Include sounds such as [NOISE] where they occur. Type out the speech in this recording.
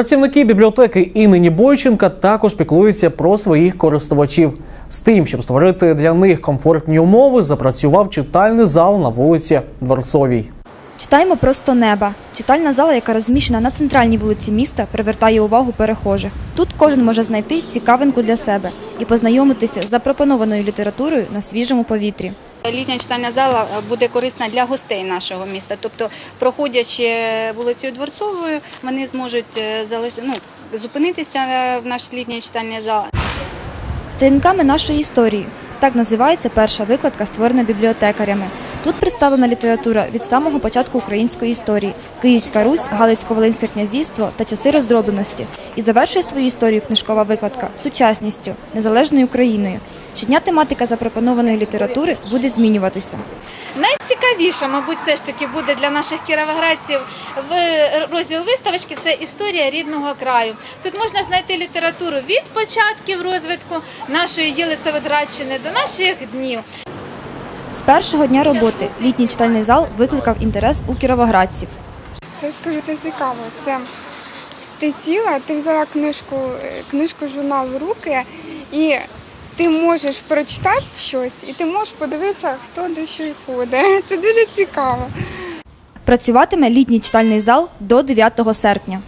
Працівники бібліотеки імені Бойченка також піклуються про своїх користувачів. З тим, щоб створити для них комфортні умови, запрацював читальний зал на вулиці Дворцовій. Читаємо просто неба. Читальна зала, яка розміщена на центральній вулиці міста, привертає увагу перехожих. Тут кожен може знайти цікавинку для себе і познайомитися з запропонованою літературою на свіжому повітрі. Літня читальна зала буде корисна для гостей нашого міста. Тобто, проходячи вулицею Дворцовою, вони зможуть е, залиш... ну, зупинитися в нашій літній читальній залі. Сторінками нашої історії. Так називається перша викладка, створена бібліотекарями. Тут представлена література від самого початку української історії Київська Русь, Галицько-Волинське князівство та часи роздробленості. І завершує свою історію книжкова викладка сучасністю, незалежною Україною. Щодня тематика запропонованої літератури буде змінюватися. Найцікавіше, мабуть, все ж таки буде для наших кіровоградців в розділ виставочки це історія рідного краю. Тут можна знайти літературу від початків розвитку нашої Єлисаветградщини до наших днів. З першого дня роботи літній читальний зал викликав інтерес у кіровоградців. Це скажу, це цікаво. Це ти сіла, ти взяла книжку, е, книжку журнал в руки, і ти можеш прочитати щось, і ти можеш подивитися, хто де що й ходить. [LAUGHS] Це дуже цікаво. Працюватиме літній читальний зал до 9 серпня.